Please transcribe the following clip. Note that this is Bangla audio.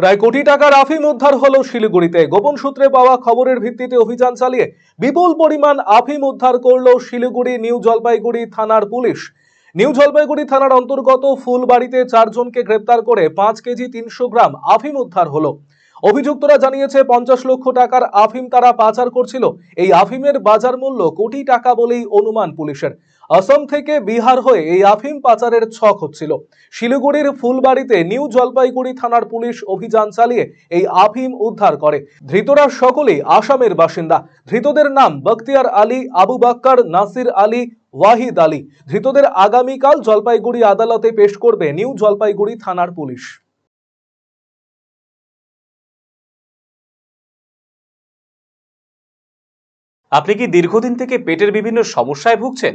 প্রায় কোটি টাকার আফিম উদ্ধার হলো শিলিগুড়িতে। গোপন সূত্রে পাওয়া খবরের ভিত্তিতে অভিযান চালিয়ে বিপুল পরিমাণ আফিম উদ্ধার করল শিলিগুড়ি নিউ জলপাইগুড়ি থানার পুলিশ। নিউ জলপাইগুড়ি থানার অন্তর্গত ফুলবাড়িতে চারজনকে গ্রেপ্তার করে পাঁচ কেজি তিনশো গ্রাম আফিম উদ্ধার হলো। অভিযুক্তরা জানিয়েছে, পঞ্চাশ লক্ষ টাকার আফিম তারা পাচার করছিল। এই আফিমের বাজার মূল্য কোটি টাকা বলেই অনুমান পুলিশের। আসাম থেকে বিহার হয়ে এই আফিম পাচারের ছক হচ্ছিল। শিলিগুড়ির ফুলবাড়িতে নিউ জলপাইগুড়ি থানার পুলিশ অভিযান চালিয়ে এই আফিম উদ্ধার করে। ধৃতরা সকলেই আসামের বাসিন্দা। ধৃতদের নাম বখতিয়ার আলী, আবু বাক্কার, নাসির আলী, ওয়াহিদ আলী। ধৃতদের আগামীকাল জলপাইগুড়ি আদালতে পেশ করবে নিউ জলপাইগুড়ি থানার পুলিশ। আপনি কি দীর্ঘদিন থেকে পেটের বিভিন্ন সমস্যায় ভুগছেন?